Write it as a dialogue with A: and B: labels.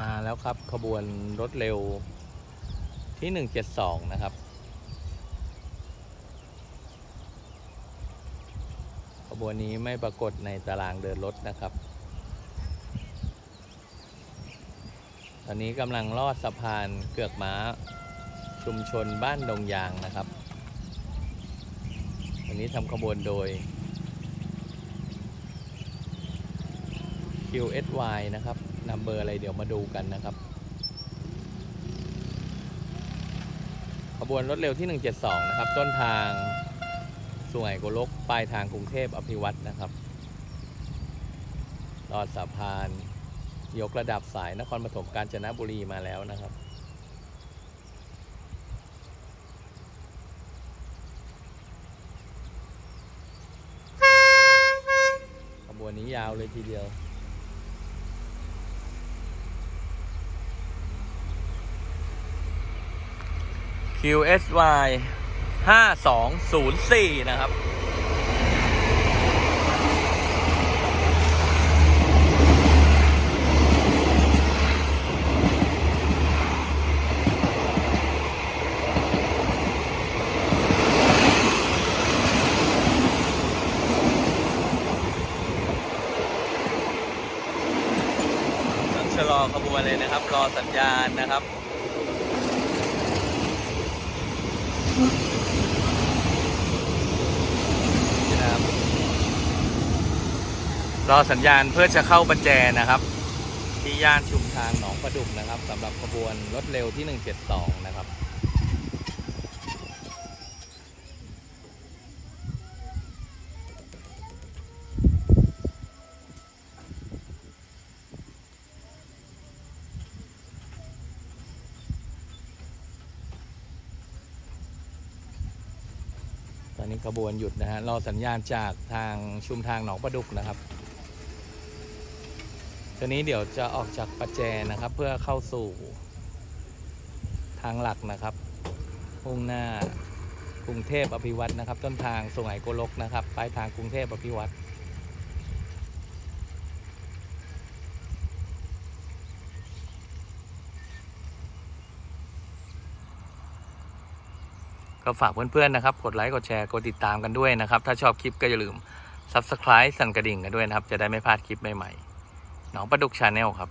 A: มาแล้วครับขบวนรถเร็วที่ 172 นะครับ ขบวนนี้ไม่ปรากฏในตารางเดินรถนะครับ ตอนนี้กำลังลอดสะพานเกือกม้าชุมชนบ้านดงยางนะครับ วันนี้ทำขบวนโดย QSY นะครับนำเบอร์อะไรเดี๋ยวมาดูกันนะครับ ขบวนรถเร็วที่ 172 นะครับ ต้นทางสุไหงโกลกปลายทางกรุงเทพอภิวัตนะครับลอดสะพาน ยกระดับสายนครปฐมกาญจนบุรีมาแล้วนะครับขบวนนี้ยาวเลยทีเดียว QSY 5204 นะครับ ชะลอขบวนเลยนะครับ รอสัญญาณนะครับ นะค รับรอสัญญาณเพื่อจะเข้าบัญแจนะครับ ที่ย่านชุมทางหนองประดุกนะครับสำหรับขบวนรถเร็วที่ 172 นะครับ อนนี้ขบวนหยุดนะฮะรอสัญญาณจากทางชุมทางหนองประดุกนะครับตอนนี้เดี๋ยวจะออกจากประแจนะครับ เพื่อเข้าสู่ทางหลักนะครับมุ่งหน้ากรุงเทพอภิวัตรนะครับ ต้นทางสุไหงโกลกนะครับปลายทางกรุงเทพอภิวัตร ก็ฝากเพื่อนๆนะครับ กดไลค์ กดแชร์ กดติดตามกันด้วยนะครับ ถ้าชอบคลิปก็อย่าลืม Subscribe สั่นกระดิ่งกันด้วยนะครับ จะได้ไม่พลาดคลิปใหม่ๆหนองประดุกชาแนลครับ